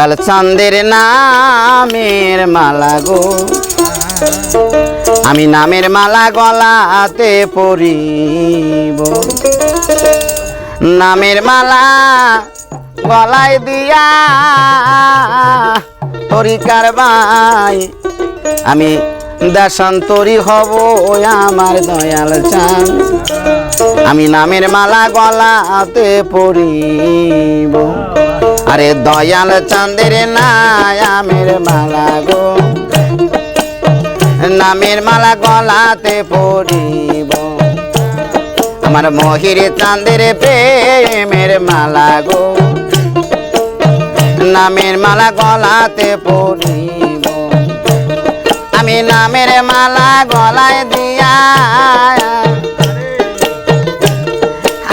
দয়াল চান্দের নামের মালা গো। আমি নামের মালা গলাতে পরিব। নামের মালা গলায় দিয়া হরিকার বাই আমি দেশান্তরী হব ওই আমার দয়াল চান। আমি নামের মালা গলাতে পরিব আরে দয়াল চাঁদের নামের মালা গো। নামের মালা গলাতে পড়িব। আমার মহির চাঁদের প্রেমের মালা গো। নামের মালা গলাতে পরিব আমি নামের মালা গলায় দিয়া।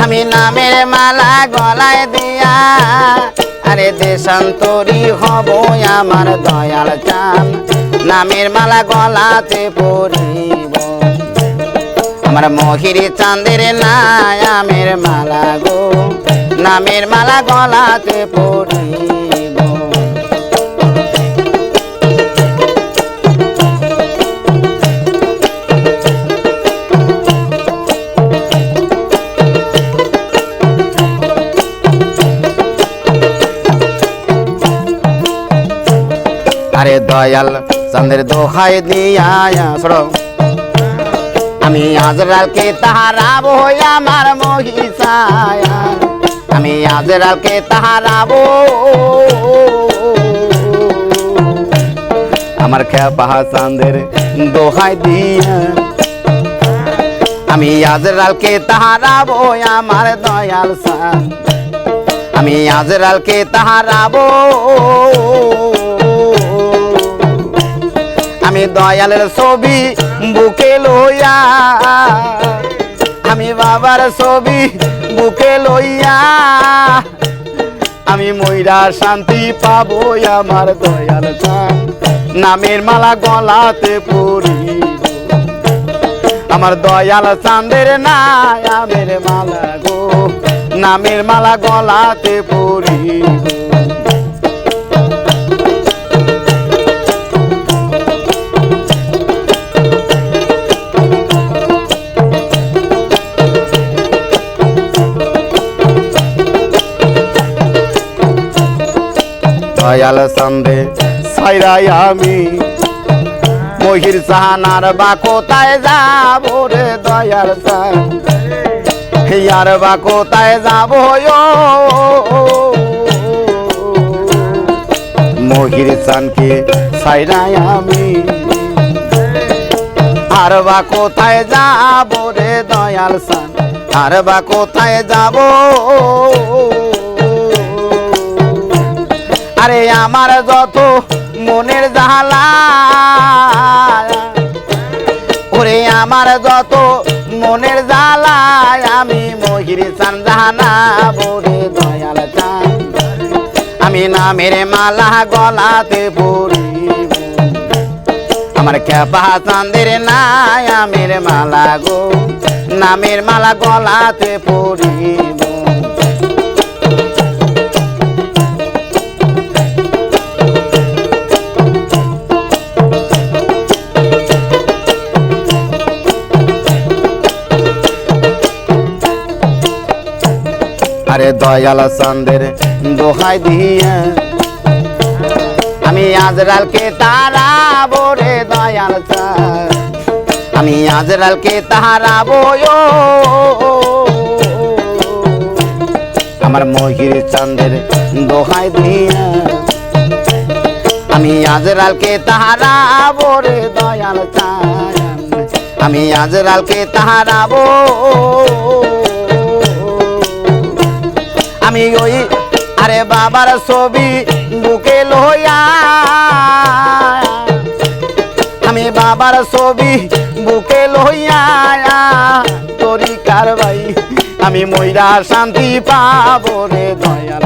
আমি নামের মালা গলায় দিয়া। আরে দেশান্তরী হব আমার দয়াল চান, নামের মালা গলাতে পরিব। আমার মহির চাঁদের নামের মালা গো, নামের মালা গলাতে পরিব। আরে দয়াল চন্দ্রের দোহাই দিয়া সরো। আমি আজরালকে তাহারাবো আমার মহিষায়া। আমি আজরালকে তাহারাবো আমার খেপা চাঁদের দোহাই দিয়া। আমি আজরালকে তাহারাবো আমার দয়াল সান আমি আজরালকে তাহারাবো আমি দয়ালের ছবি বুকে লইয়া। আমি বাবার ছবি বুকে লইয়া। আমি ময়রা শান্তি পাবো আমার দয়াল নামের মালা গলাতে পরিব। আমার দয়াল চাঁদের নামের মালা গো। নামের মালা গলাতে পরিব। দয়াল সন্দে সাইরাই আমি। মহির সাহানার বা কোথায় যাব রে দয়াল আর বা কোথায় যাব মহির সানকে সাইরাই আমি। আর বা কোথায় যাব রে দয়াল সান আর বা কোথায় যাব? আরে আমার যত মনের জাহালা ওরে আমার যত মনের জ্বালায় আমি মহির চান জাহানা বরে দয়াল চান। আমি নামের মালা গলাতে পড়িব আমার খেপা চাঁদের নাই আমের মালা গো, নামের মালা গলাতে পড়িব আরে দয়াল চাঁদের দোহাই দিয়ে। আমি আজরালকে তারাবো রে দয়াল আমি আজরালকে তাহারাবো ও। আমার মহির চাঁদের দোহাই দিয়ে। আমি আজরালকে তাহারাবো রে দয়াল আমি আজরালকে তাহারাবো আমি ওই, আরে বাবার ছবি বুকে লইয়া। আমি বাবার ছবি বুকে লইয়া। তোরি কারবাই, আমি ময়রা শান্তি পাবো রে দয়াল।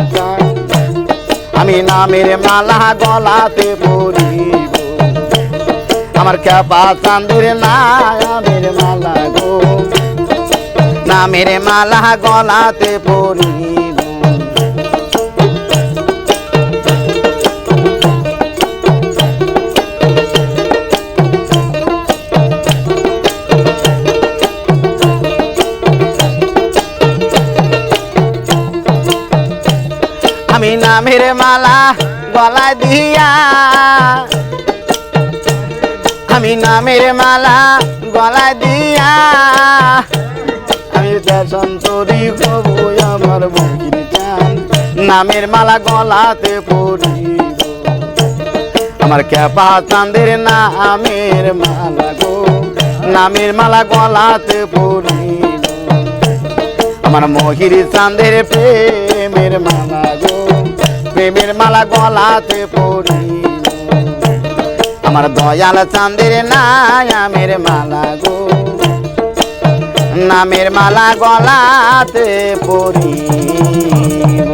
আমি নামের মালা গলাতে পরিব আমার খেপা চাঁদের নামের মালা গো। নামের মালা গলাতে পরিব নামের মালা গলায় দিয়া। আমি নামের মালা গলায় দিয়া। আমি দর্শন করি প্রভু আমার ভগির জান নামের মালা গলাতে পড়িব। আমার ক্যাপা চাঁদের নামের মালা গো, নামের মালা গলাতে পড়িব। আমার মহির চাঁদের প্রেমের মালা গো প্রেমের মালা গলাতে পড়ি। আমার দয়াল চাঁদের নামের মালা গো নামের মালা গলাতে পড়িব